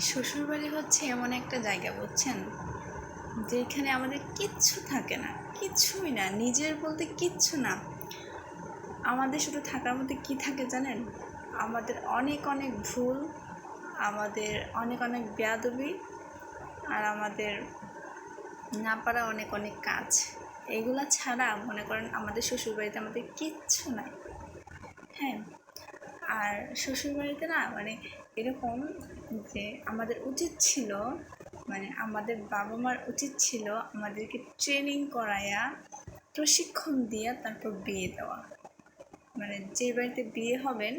শ্বশুরবাড়ি হচ্ছে এমন একটা জায়গা, বুঝছেন? যেখানে আমাদের কিচ্ছু থাকে না কিচ্ছুই না, নিজের বলতে কিচ্ছু না। আমাদের শুধু থাকার মধ্যে কি থাকে জানেন? আমাদের অনেক অনেক ভুল, আমাদের অনেক অনেক বেয়াদবি, আর আমাদের না পারা অনেক অনেক কাজ। এগুলা ছাড়া মনে করেন আমাদের শ্বশুরবাড়িতে আমাদের কিচ্ছু নাই। হ্যাঁ আর শ্বশুরবাড়িতে না মানে এরকম যে আমাদের উচিত ছিল মানে আমাদের বাবা মার উচিত ছিল আমাদেরকে ট্রেনিং করায়া, প্রশিক্ষণ দিয়ে তারপর বিয়ে দেওয়া। মানে যে বাড়িতে বিয়ে হবেন,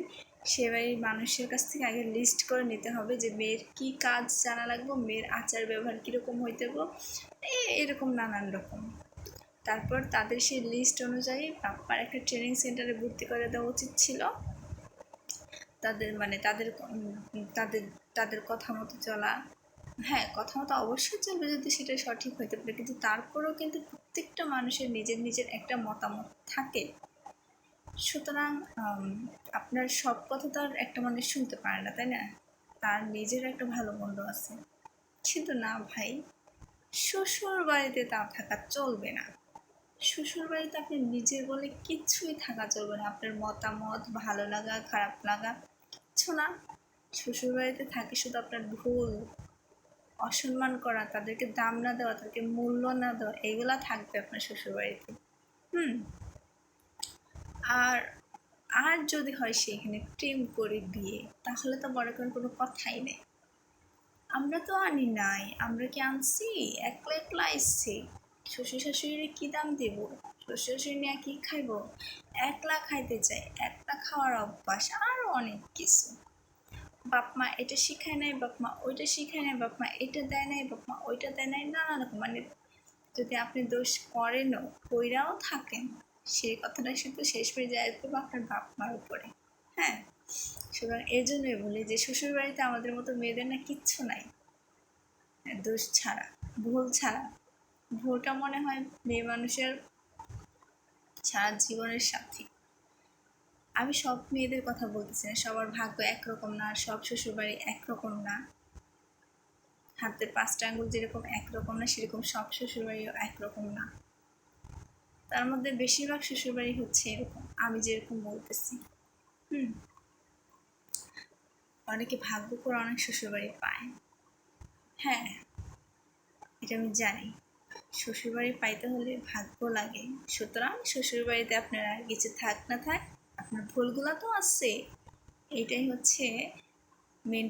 সে বাড়ির মানুষের কাছ থেকে আগে লিস্ট করে নিতে হবে যে মেয়ের কী কাজ জানা লাগবে, মেয়ের আচার ব্যবহার কীরকম হইতে এরকম নানান রকম। তারপর তাদের সেই লিস্ট অনুযায়ী বাপ্পার একটা ট্রেনিং সেন্টারে ভর্তি করে দেওয়া উচিত ছিল। তাদের মানে তাদের তাদের তাদের কথা মতো চলা। হ্যাঁ কথা মতো অবশ্যই চলবে যদি সেটা সঠিক হইতে পারে। কিন্তু তারপরেও কিন্তু প্রত্যেকটা মানুষের নিজের নিজের একটা মতামত থাকে। সুতরাং আপনার সব কথা তো আর একটা মানুষ শুনতে পারে না, তাই না? তার নিজের একটা ভালো মন্দ আছে। কিন্তু না ভাই, শ্বশুর বাড়িতে তা থাকা চলবে না। শ্বশুর বাড়িতে আপনি নিজের বলে কিচ্ছুই থাকা চলবে না। আপনার মতামত, ভালো লাগা, খারাপ লাগা কিচ্ছু না। শ্বশুর বাড়িতে থাকে শুধু আপনার ভুল, অসম্মান করা, তাদেরকে দাম না দেওয়া, তাদেরকে মূল্য না দেওয়া, এগুলা থাকবে আপনার শ্বশুর বাড়িতে হুম। আর আর যদি হয় সেখানে প্রেম করে বিয়ে, তাহলে তো বড় করেন কোনো কথাই নেই। আমরা তো আনি নাই, আমরা কি আনছি? একলা একলা এসছি। শ্বশুর শাশুড়ির কি দাম দেব? শ্বশুর শাশুড়ি নিয়ে কি খাইব? একলা খাইতে চাই একলা খাওয়ার অভ্যাস আরও অনেক কিছু। বাপ মা এটা শিখায় নাই বাপমা ওইটা শিখায় নাই বাপমা এটা দেয় নাই বাপমা ওইটা দেয় নাই নানা রকম। মানে যদি আপনি দোষ করেনও কইরাও থাকেন সেই কথাটা শুধু শেষ হয়ে যায় করব আপনার বাপ মার উপরে। হ্যাঁ? সুতরাং এর জন্যই বলি যে শ্বশুর বাড়িতে আমাদের মতো মেয়েদের না কিচ্ছু নাই। হ্যাঁ, দোষ ছাড়া ভুল ছাড়া। ভুলটা মনে হয় মেয়ে মানুষের সারা জীবনের সাথী। আমি সব মেয়েদের কথা বলতেছি না, সবার ভাগ্য একরকম না, সব শ্বশুরবাড়ি একরকম না। হাতের পাঁচটা আঙ্গুল যেরকম একরকম না, সেরকম সব শ্বশুরবাড়িও একরকম না। তার মধ্যে বেশিরভাগ শ্বশুরবাড়ি হচ্ছে এরকম, আমি যেরকম বলতেছি। হুম। অনেকে ভাগ্য করে অনেক শ্বশুরবাড়ি পায়। হ্যাঁ এটা আমি জানি। শ্বশুরবাড়ি পাইতে হলে ভাগ্য লাগে। সুতরাং শ্বশুরবাড়িতে আপনারা কিছু থাক না থাক, আপনার ভুলগুলো তো আছে। এইটাই হচ্ছে মেন